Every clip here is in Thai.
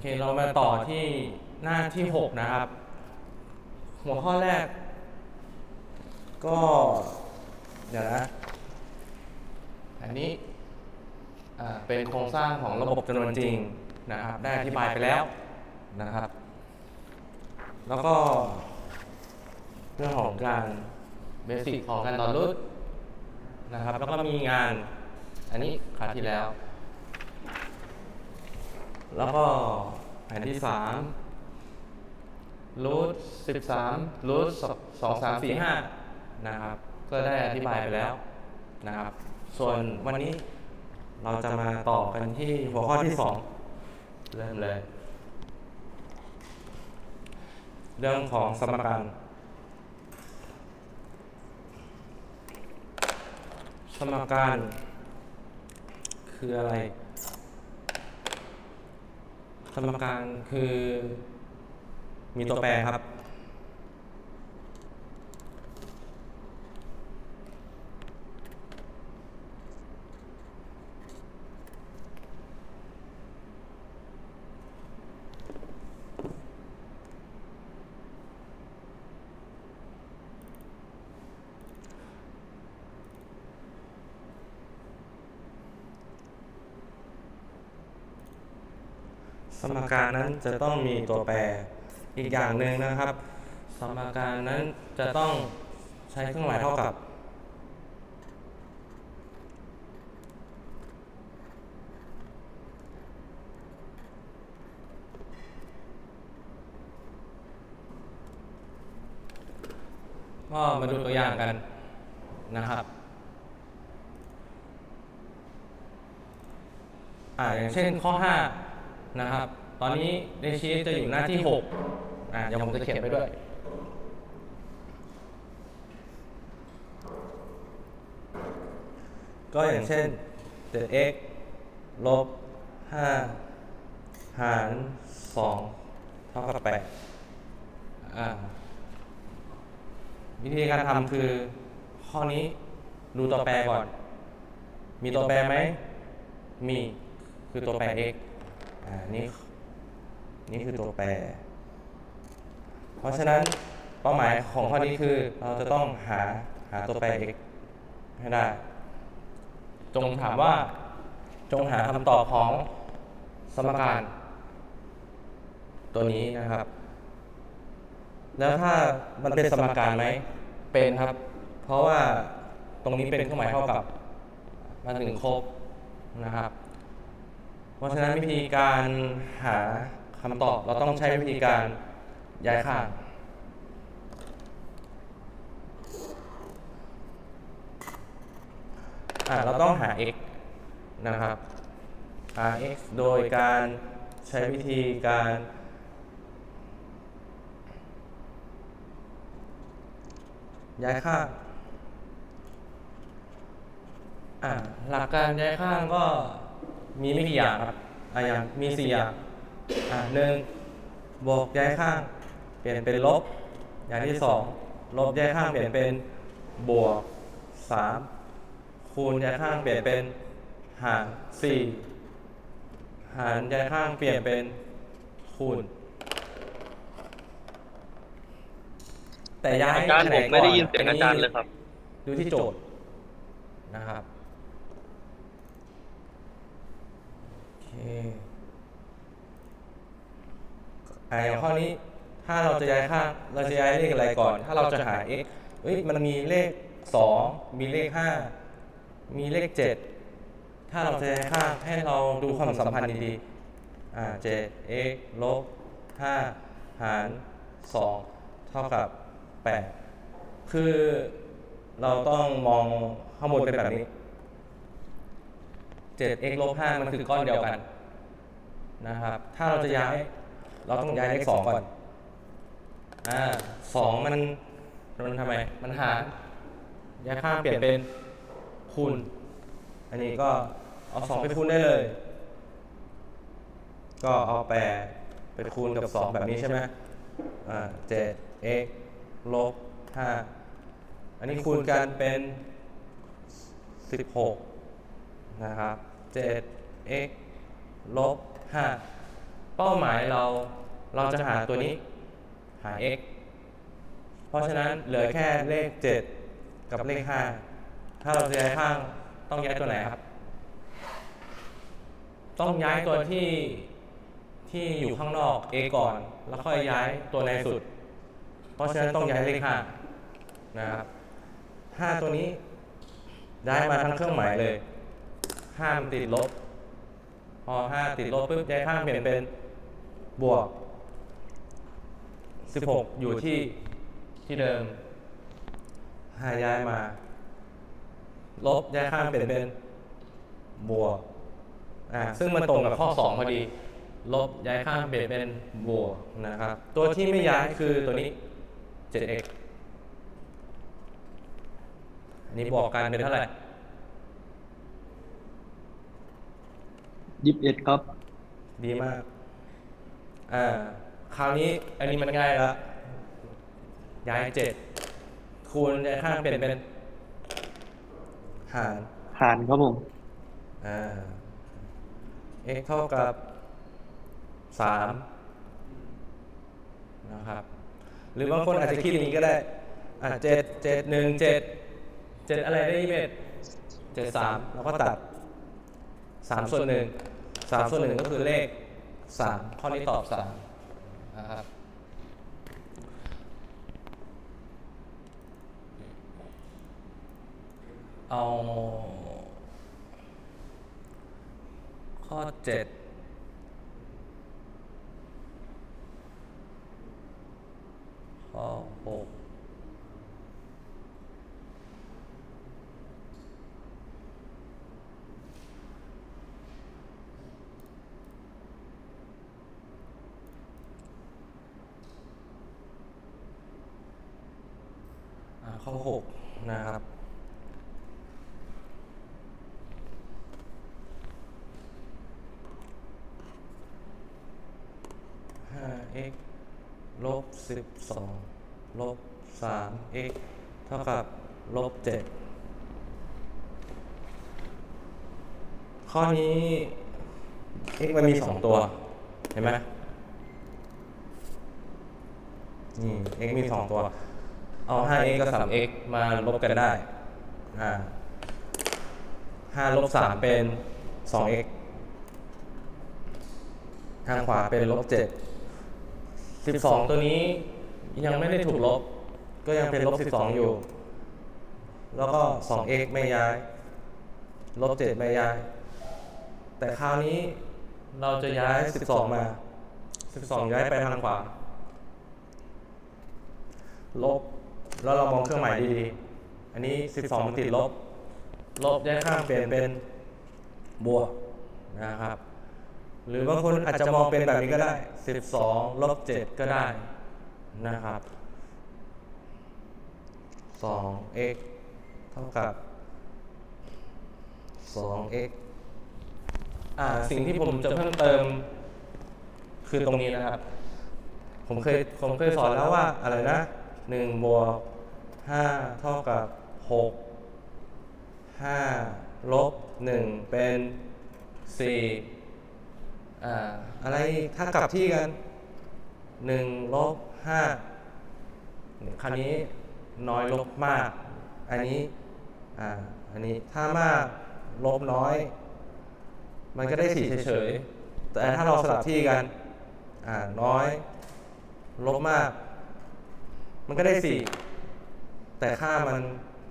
เคเรามาต่อที่หน้าที่ 6 นะครับ หัวข้อแรก ก็ เดี๋ยวนะ อันนี้อ่าเป็นโครงสร้างของระบบจำนวนจริงนะครับ ได้อธิบายไปแล้วนะครับ แล้วก็ เรื่องของการเบสิกของการต่อรูทนะครับ แล้วก็มีงาน อันนี้คราวที่แล้ว แล้วก็แผนที่สามรูทสิบสามรูทสองสามสี่ห้านะครับ ก็ได้อธิบายไปแล้วนะครับ ส่วนวันนี้เราจะมาต่อกันที่หัวข้อที่สองเริ่มเลย เรื่องของสมการ สมการคืออะไร สมการคือ มีตัวแปรครับ สม การนั้นจะต้องมีตัวแปรอีกอย่างหนึ่งนะครับ สมการนั้นจะต้องใช้เครื่องหมายเท่ากับ ก็มาดูตัวอย่างกันนะครับอ่าอย่างเช่นข้อ 5 นะครับ ตอนนี้เดชีจะอยู่หน้าที่6อ่าเดี๋ยวผมจะเขียนไปด้วย ก็อย่างเช่น 7x ลบ 5 หาร 2 เท่ากับ8อ่าวิธีการทำคือข้อนี้ดูตัวแปรก่อน มีตัวแปรไหม มี คือตัวแปร x อ่า นี่ นี่คือตัวแปร เพราะฉะนั้นเป้าหมายของข้อนี้คือเราจะต้องหาหาตัวแปร x ให้ได้ จงถามว่า จงหาคำตอบของสมการ ตัวนี้นะครับ แล้วถ้ามันเป็นสมการไหม เป็นครับ เพราะว่าตรงนี้เป็นเครื่องหมายเท่ากับมาถึงครบนะครับ เพราะฉะนั้นวิธีการหา คำตอบเราต้องใช้วิธีการย้ายข้างอ่าเราต้องหา x นะครับหา x โดยการใช้วิธีการย้ายข้างอ่าหลักการย้ายข้างก็มีไม่กี่อย่างครับอ่าอย่างมีสี่อย่าง อ่าหนึ่งบวกย้ายข้าง เปลี่ยนเป็นลบ อย่างที่สองลบย้ายข้างเปลี่ยนเป็นบวกสามคูณย้ายข้างเปลี่ยนเป็นหารสี่หารย้ายข้างเปลี่ยนเป็นคูณ แต่ย้ายอาจารย์แผผนมกไม่ได้ก่ยินเสียงอาจารย์เลยครับ ดูที่โจทย์นะครับโอเค อ่าอย่างข้อนี้ ถ้าเราจะย้ายข้าเราจะย้ายเลขอะไรก่อน ถ้าเราจะหา x เอ้ยมันมีเลข 2 มีเลข 5 มีเลข 7 ถ้าเราจะย้ายข้าให้เราดูความสัมพันธ์ดีๆอ่า7 x ลบ 5 หาร 2 เท่ากับ 8 คือเราต้องมองข้างบนเป็นแบบนี้ 7x ลบ 5 มันคือก้อนเดียวกันนะครับ ถ้าเราจะย้าย เราต้องย้ายเลข2ก่อน อ่าสองมัน มันทำไม มันหารย้ายข้างเปลี่ยนเป็นคูณ อันนี้ก็เอา2ไปคูณได้เลย ก็เอาแปดไปคูณกับ2แบบนี้ใช่ไหมอ่า 7x ลบ5อันนี้คูณกันเป็น16นะครับ 7x ลบ5 เป้าหมายเราเราจะหาตัวนี้หา x เพราะฉะนั้นเหลือแค่เลข 7 กับเลข 5 ถ้าเราจะย้ายข้างต้องย้ายตัวไหนครับ ต้องย้ายตัวที่ที่อยู่ข้างนอก a ก่อน แล้วค่อยย้ายตัวในสุด เพราะฉะนั้นต้องย้ายเลข 5 นะครับ5ตัวนี้ย้ายมาทั้งเครื่องหมายเลย5มันติดลบ พอ 5 ติดลบปุ๊บย้ายข้างเปลี่ยนเป็น บวก 16 อยู่ที่ที่เดิม5ย้ายมา ลบย้ายข้างเปลี่ยนเป็น บวก อ่า ซึ่งมันตรงกับข้อ 2 พอดี ลบย้ายข้างเปลี่ยนเป็นบวกนะครับ ตัวที่ไม่ย้ายคือตัวนี้ 7x อันนี้บวกกันเป็นเท่าไหร่ยี่สิบเอ็ดครับ ดีมาก อ่าคราวนี้อันนี้มันง่ายแล้ว ย้ายเจ็ดคูณย้ายข้างเปลี่ยนเป็นหารหารครับผมอ่า x เท่ากับสามนะครับ หรือบางคนอาจจะคิดอย่างนี้ก็ได้ อ่าเจ็ดเจ็ดหนึ่งเจ็ดเจ็ดอะไรได้ยี่สิบเอ็ดเจ็ดสามแล้วก็ตัดสามส่วนหนึ่งสามส่วนหนึ่งก็คือเลข สามข้อนี้ตอบสามนะครับเอา ข้อเจ็ดข้อหก ข้อหกนะครับ 5 x ลบ 12 ลบ 3 x เท่ากับ ลบ 7 ข้อนี้ x มันมี 2 ตัว เห็นไหมนี่ x มี 2 ตัว เอา 5x กับ 3x มาลบกันได้อ่า5ลบ3เป็น 2x ทางขวาเป็นลบเจ็ดสิบสองตัวนี้ยังไม่ได้ถูกลบ ก็ยังเป็นลบสิบสองอยู่ แล้วก็สอง x ไม่ย้าย ลบเจ็ดไม่ย้าย แต่คราวนี้เราจะย้ายสิบสองมาสิบสองย้ายไปทางขวา ลบ แล้วเรามองเครื่องหมายดีๆ อันนี้สิบสองมันติดลบ ลบย้ายข้างเปลี่ยนเป็นบวกนะครับ หรือบางคนอาจจะมองเป็นแบบนี้ก็ได้ 12 ลบ 7 ก็ได้นะครับ 2x เท่ากับ 2x อ่าสิ่งที่ผมจะเพิ่มเติมคือตรงนี้นะครับ ผมเคยผมเคยสอนแล้วว่าอะไรนะ 1 บวก 5เท่ากับ6 5ลบ1เป็น4อ่อะไรถ้ากลับที่กันหนึ่งลบห้าคราวนี้น้อยลบมาก อันนี้อ่าอันนี้ถ้ามากลบน้อย มันก็ได้สี่เฉยๆแต่ถ้าเราสลับที่กันอ่าน้อย ลบมาก มันก็ได้สี่ แต่ค่ามัน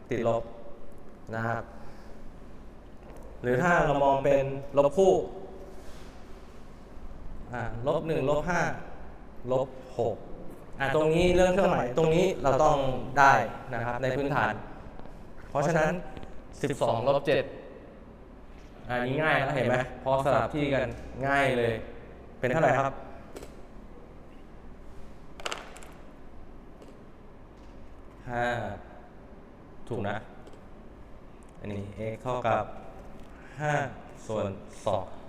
ติดลบนะครับ หรือถ้าเรามองเป็นลบคู่ลบหนึ่งลบห้าลบหกอ่าตรงนี้เรื่องเครื่องหมายตรงนี้เราต้องได้นะครับในพื้นฐาน เพราะฉะนั้น 12ลบ7อันนี้ง่ายแล้วเห็นไหมพอสลับที่กันง่ายเลย เป็นเท่าไหร่ครับ ห้าถูกนะ อันนี้ x เท่ากับ5ส่วน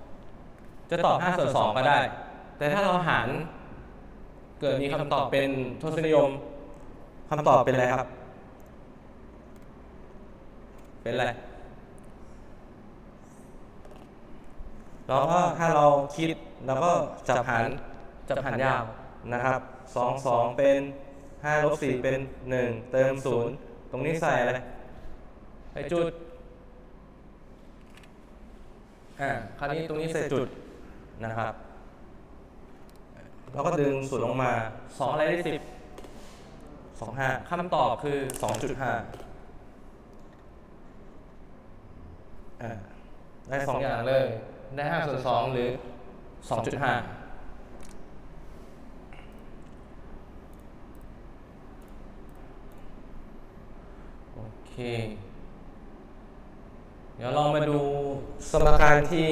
2จะตอบ5ส่วน2ก็ได้ แต่ถ้าเราหารเกิดมีคำตอบเป็นทศนิยมคำตอบเป็นอะไรครับ เป็นอะไรแล้วก็ถ้าเราคิดเราก็จับหารจับหารยาวนะครับสองสองเป็น 5ลบ4เป็น 1 เติม 0 ตรงนี้ใส่อะไรใส่จุด อ่า คราวนี้ตรงนี้ใส่จุดนะครับ เราก็ดึงศูนย์ลงมา 2 อะไรได้ 10 2 5คำตอบคือ 2.5 ได้ 2 อย่างเลย ได้5ส่วน2หรือ 2.5 เค เดี๋ยวลองมาดูสมการที่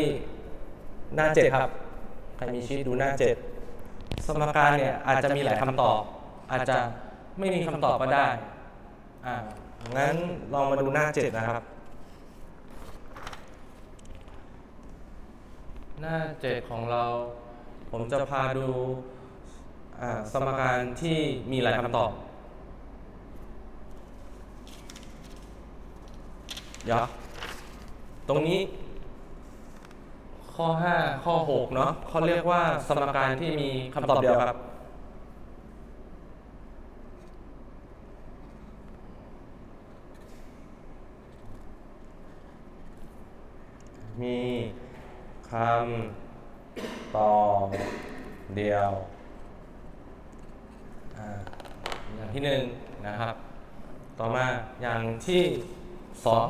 หน้าเจ็ดครับ ใครมีชีตดูหน้าเจ็ดสมการเนี่ยอาจจะมีหลายคำตอบ อาจจะไม่มีคำตอบก็ได้ อ่า งั้นลองมาดูหน้าเจ็ดนะครับ หน้าเจ็ดของเรา ผมจะพาดูสมการที่มีหลายคำตอบ เดี๋ยว ตรงนี้ ข้อ5ข้อ6เนาะเขาเรียกว่าสมการที่มีคำตอบเดียวครับ มีคำตอบเดียวอ่าอย่างที่หนึ่งนะครับ ต่อมาอย่างที่สอง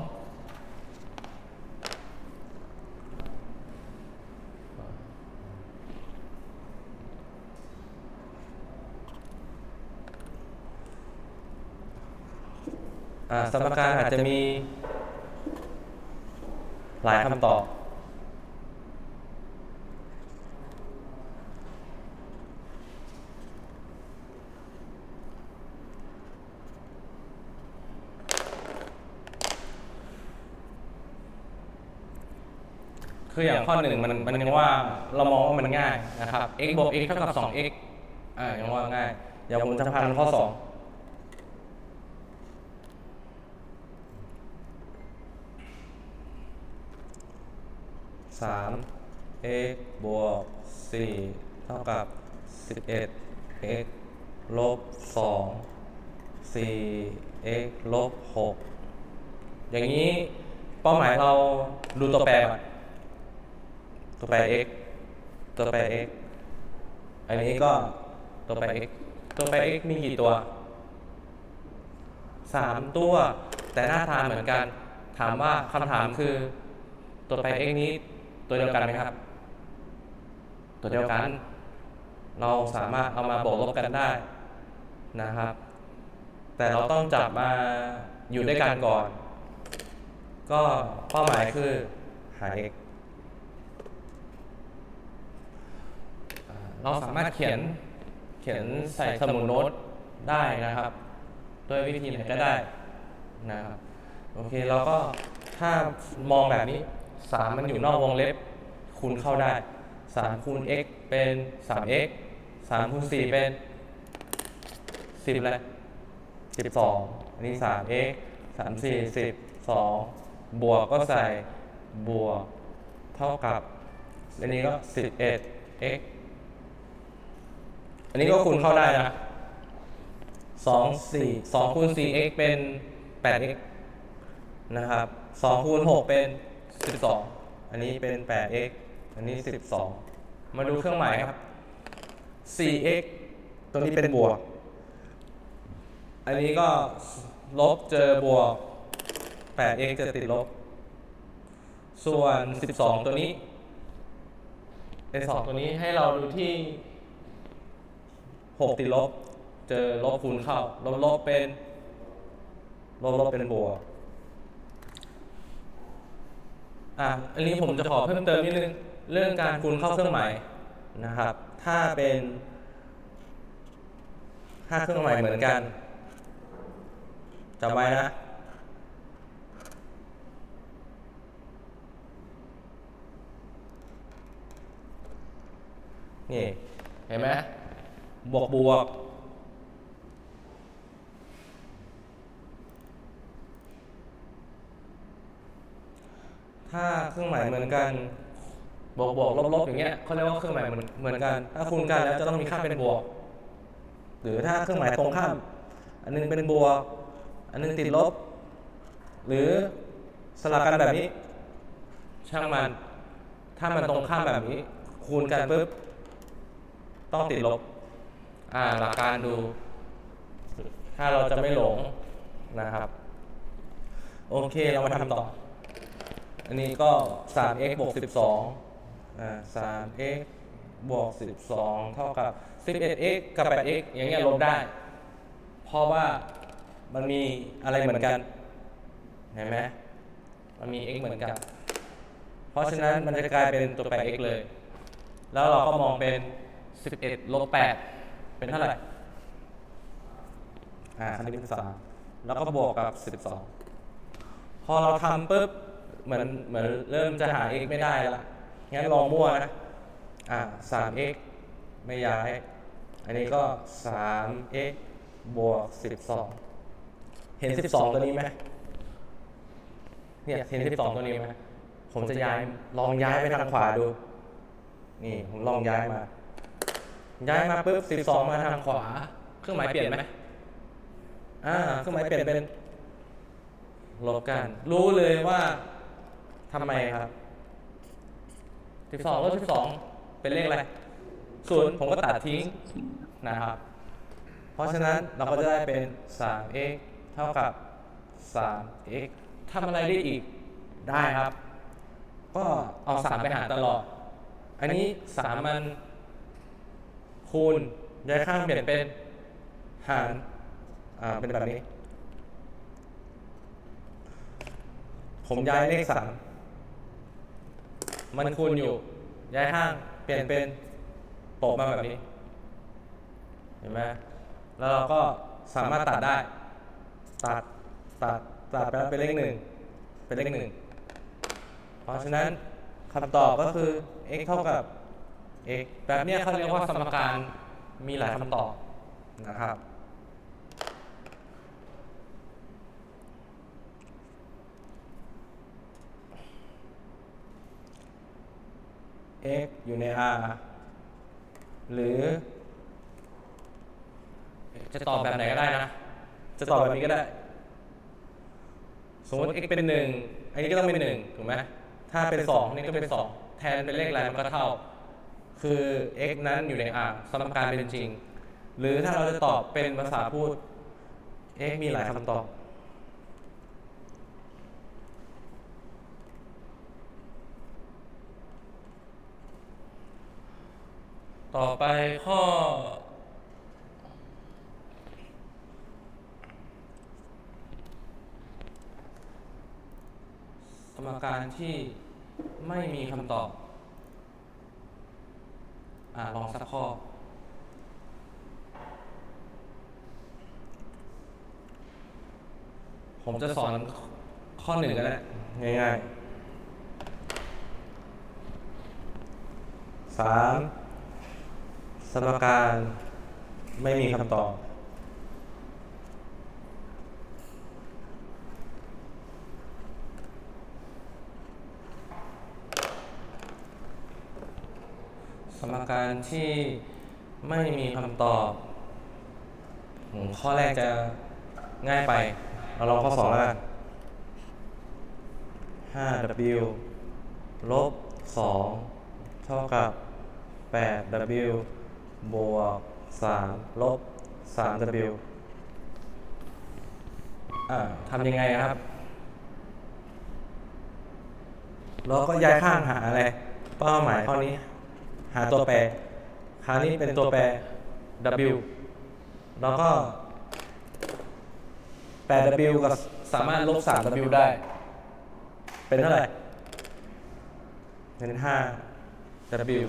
สมการอาจจะมี หลายคำตอบ คืออย่างข้อหนึ่งมันมันยังว่าเรามองว่ามันง่ายนะครับ x บวก x เท่ากับ 2x อ่ายังว่าง่าย เดี๋ยวผมจะพาดูข้อ 2 สาม x บวกสี่เท่ากับสิบเอ็ด x ลบสองสี่ x ลบหกอย่างนี้เป้าหมายเราดูตัวแปรก่อนตัวแปร x ตัวแปร x อันนี้ก็ตัวแปร x ตัวแปร x มีกี่ตัวสามตัว แต่หน้าทานเหมือนกัน ถามว่าคำถามคือ ตัวแปร x นี้ ตัวเดียวกันไหมครับ ตัวเดียวกัน เราสามารถเอามาบวกลบกันได้นะครับ แต่เราต้องจับมาอยู่ด้วยกันก่อน ก็เป้าหมายคือหา x อ่าเราสามารถเขียนเขียนใส่สมุดโน้ตได้นะครับ ด้วยวิธีไหนก็ได้นะครับ โอเคเราก็ถ้ามองแบบนี้ สามมันอยู่นอกวงเล็บ คูณเข้าได้สามคูณ x เป็นสาม x สามคูณสี่เป็นสิบเลยสิบสองอันนี้สาม x สามสี่สิบสองบวกก็ใส่บวกเท่ากับอันนี้ก็สิบเอ็ด x อันนี้ก็คูณเข้าได้นะสองสี่สองคูณสี่ x เป็นแปด x นะครับสองคูณหกเป็น 12 อันนี้เป็น 8x อันนี้ 12 มาดูเครื่องหมายครับ 4x ตัวนี้เป็นบวก อันนี้ก็ลบเจอบวก 8x จะติดลบ ส่วน 12 ตัวนี้ เป็น2ตัวนี้ให้เราดูที่ 6 ติดลบ เจอลบคูณเข้า ลบลบเป็น ลบลบเป็นบวก อะอันนี้ผมจะขอเพิ่มเติมนิดนึงเรื่องการคูณเข้าเครื่องหมายนะครับ ถ้าเป็นถ้าเครื่องหมายเหมือนกันจำไว้นะนี่เห็นไหมบวกบวก ถ้าเครื่องหมายเหมือนกัน บวกบวกลบลบอย่างเงี้ยเขาเรียกว่าเครื่องหมายเหมือนเหมือนกัน ถ้าคูณกันแล้วจะต้องมีค่าเป็นบวก หรือถ้าเครื่องหมายตรงข้าม อันนึงเป็นบวก อันนึงติดลบ หรือสลับกันแบบนี้ ช่างมัน ถ้ามันตรงข้ามแบบนี้ คูณกันปุ๊บต้องติดลบ อ่าหลักการดู ถ้าเราจะไม่หลงนะครับ โอเคเรามาทำต่อ อันนี้ก็ 3x บวก 12อ่า 3x บวก 12 เท่ากับ 11x กับ 8x อย่างเงี้ยลบได้ เพราะว่ามันมีอะไรเหมือนกัน เห็นไหมมันมี x เหมือนกัน เพราะฉะนั้นมันจะกลายเป็นตัวแปร x เลย แล้วเราก็มองเป็น 11ลบ8เป็นเท่าไหร่ อ่าคณิตศาสตร์แล้วก็บวกกับ 12 พอเราทำปุ๊บ เหมือนเหมือนเริ่มจะหา x ไม่ได้ละงั้นลองมั่วนะ อ่า 3x ไม่ย้าย อันนี้ก็ 3x บวก 12 เห็น 12 ตัวนี้ไหมเนี่ยเห็น 12 ตัวนี้ไหมผมจะย้ายลองย้ายไปทางขวาดู นี่ผมลองย้ายมา ย้ายมาปุ๊บ 12 มาทางขวา เครื่องหมายเปลี่ยนไหมอ่า เครื่องหมายเปลี่ยนเป็นลบกัน รู้เลยว่า ทำไมครับ12ลบ12เป็นเลขอะไรศูนย์ผมก็ตัดทิ้งนะครับ เพราะฉะนั้นเราก็จะได้เป็น 3x เท่ากับ 3x ทำอะไรได้อีกได้ครับ ก็เอา3ไปหารตลอด อันนี้3มันคูณย้ายข้างเปลี่ยนเป็นหารอ่าเป็นแบบนี้ ผมย้ายเลขสาม มันคูณอยู่ ย้ายข้างเปลี่ยนเป็นโปะมาแบบนี้ เห็นไหมแล้วเราก็สามารถตัดได้ ตัดตัดตัดไปแล้วเป็นเลขหนึ่งเป็นเลขหนึ่งเพราะฉะนั้นคำตอบก็คือ x เท่ากับ x แบบนี้เขาเรียกว่าสมการมีหลายคำตอบนะครับ x อยู่ใน R หรือ จะตอบแบบไหนก็ได้นะ จะตอบแบบนี้ก็ได้ สมมติ x เป็นหนึ่งอันนี้ก็ต้องเป็นหนึ่งถูกไหมถ้าเป็นสองนนี้ก็เป็นสองแทนเป็นเลขอะไรมันก็เท่า คือ x นั้นอยู่ใน R สมการเป็นจริง หรือถ้าเราจะตอบเป็นภาษาพูด x มีหลายคำตอบ ต่อไปข้อสมการที่ไม่มีคำตอบ อ่าลองสักข้อ ผมจะสอนข้อหนึ่งก็ได้ง่ายๆสาม สมการไม่มีคำตอบ สมการที่ไม่มีคำตอบ ข้อแรกจะง่ายไป เราลองข้อสองแล้วกัน 5w ลบ 2 เท่ากับ 8w บวก3ลบ 3w อ่าทำยังไงครับ เราก็ย้ายข้างหาอะไร เป้าหมายข้อนี้ หาตัวแปร คราวนี้เป็นตัวแปร w แล้วก็ 8w ก็สามารถลบ 3w ได้ เป็นเท่าไหร่เป็น 5w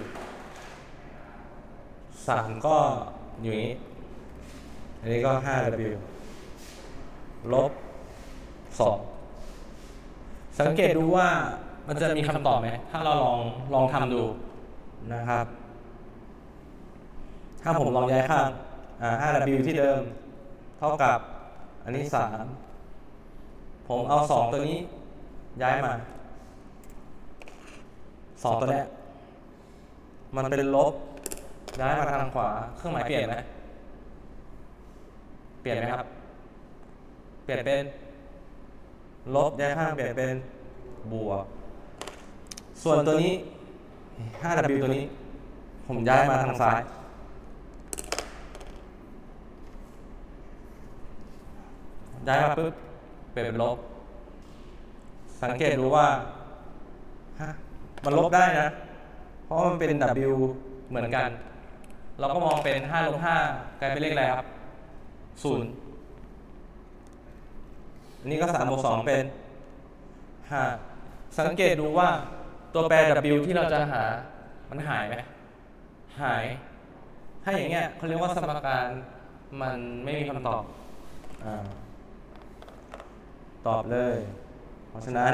3ก็อยู่อย่างนี้ อันนี้ก็ 5w ลบ2สังเกตดูว่ามันจะมีคำตอบไหม ถ้าเราลองลองทำดูนะครับ ถ้าผมลองย้ายข้างอ่า 5w ที่เดิม เท่ากับ อันนี้3ผมเอา2ตัวนี้ ย้ายมา2ตัวเนี้ยมันเป็นลบ ย้ายมาทางขวา เครื่องหมายเปลี่ยนไหมเปลี่ยนไหมครับ เปลี่ยนเป็น ลบย้ายข้างเปลี่ยนเป็นบวก ส่วนตัวนี้ 5W ตัวนี้ ผมย้ายมาทางซ้าย ย้ายมาปุ๊บเปลี่ยนเป็นลบ สังเกตดูว่ามันลบได้นะ เพราะมันเป็น W เหมือนกัน เราก็มองเป็น5ลบ5กลายเป็นเลขอะไรครับ0อันนี้ก็3บวก2เป็น5สังเกตดูว่าตัวแปร W ที่เราจะหา มันหายไหมหาย ถ้าอย่างเงี้ยเขาเรียกว่าสมการมันไม่มีคำตอบอาตอบเลย เพราะฉะนั้น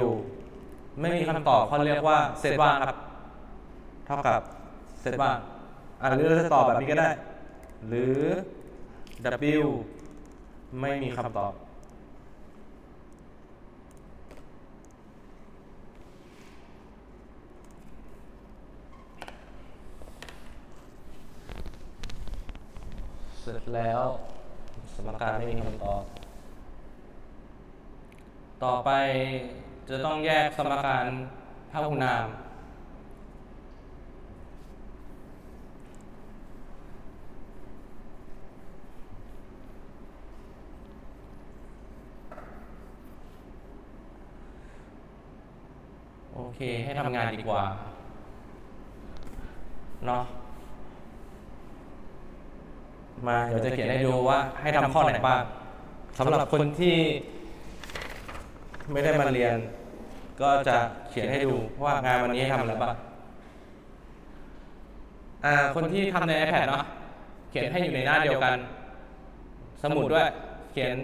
W ไม่มีคำตอบเขาเรียกว่าเซตว่างครับ เท่ากับเซตว่างอ่าหรือเราจะตอบแบบนี้ก็ได้ หรือ W ไม่มีคำตอบ เสร็จแล้ว สมการไม่มีคำตอบ ต่อไปจะต้องแยกสมการเท่าคูณาม เคให้ทำงานดีกว่าเนาะมาเดี๋ยวจะเขียนให้ดูว่าให้ทำข้อไหนบ้างสำหรับคนที่ไม่ได้มาเรียน ก็จะเขียนให้ดูว่างานวันนี้ทำอะไรบ้างอ่าคนที่ทำใน iPad เนาะเขียนให้อยู่ในหน้าเดียวกัน สมุดด้วยเขียน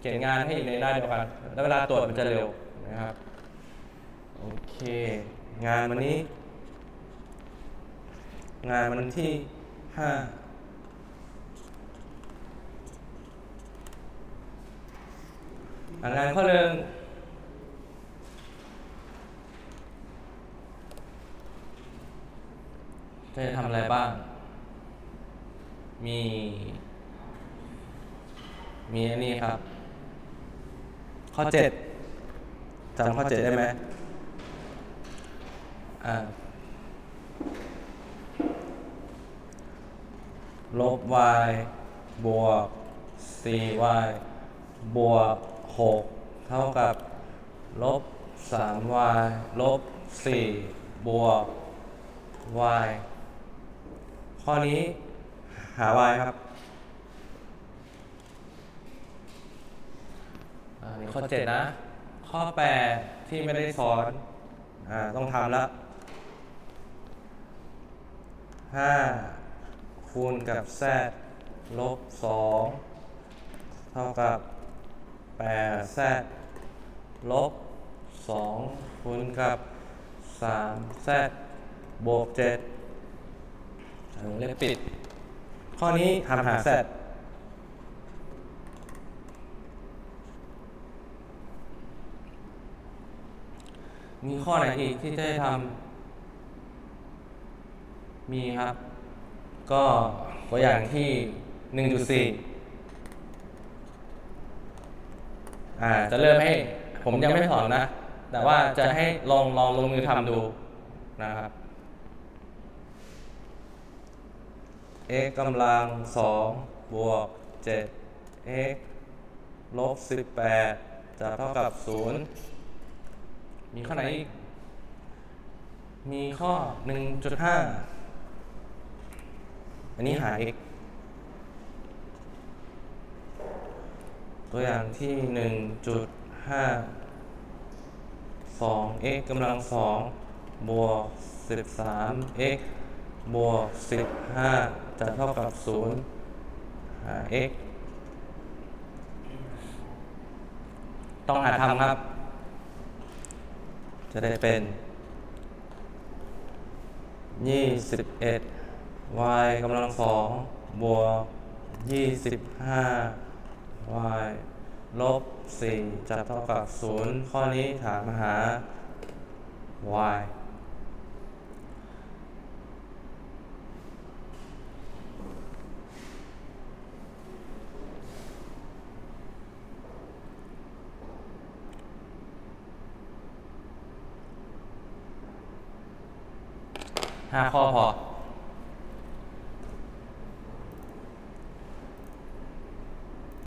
เขียนงานให้อยู่ในหน้าเดียวกัน แล้วเวลาตรวจมันจะเร็วนะครับ โอเค งานวันนี้ งานวันที่ห้างานข้อหนึ่งจะทำอะไรบ้าง มี มีอันนี้ครับ ข้อเจ็ดจำข้อเจ็ดได้ไหม ลบ y บวก 4y บวก 6 เท่ากับ ลบ 3y ลบ 4 บวก y ข้อนี้หา y ครับอันนี้ข้อ 7 นะ ข้อ 8 ที่ไม่ได้สอน อ่า ต้องทำแล้ว 5คูณกับ z ลบ2เท่ากับ8 z ลบ2คูณกับ3 z บวก7วงเล็บปิด ข้อนี้ทำหา z มีข้อไหนอีกที่จะทำ มีครับ ก็ตัวอย่างที่1.4อ่าจะเริ่มให้ผมยังไม่สอนนะ แต่ว่าจะให้ลองลองลงมือทำดูนะครับ x กำลัง2บวก7 x ลบ18จะเท่ากับ0มีข้อไหนอีก มีข้อ1.5 อันนี้หาอีตัวอย่างที่หนึ่งจุดห้าสอง x กำลังสองบวกสิบสาม x บวกสิบห้าจะเท่ากับศูนย์หา x ต้องหาทำครับ จะได้เป็นยี่สิบเอ็ด y กำลังสองบวกยี่สิบห้า y ลบสี่จับเท่ากับศูนย์ข้อนี้ถามหา y ห้าข้อพอ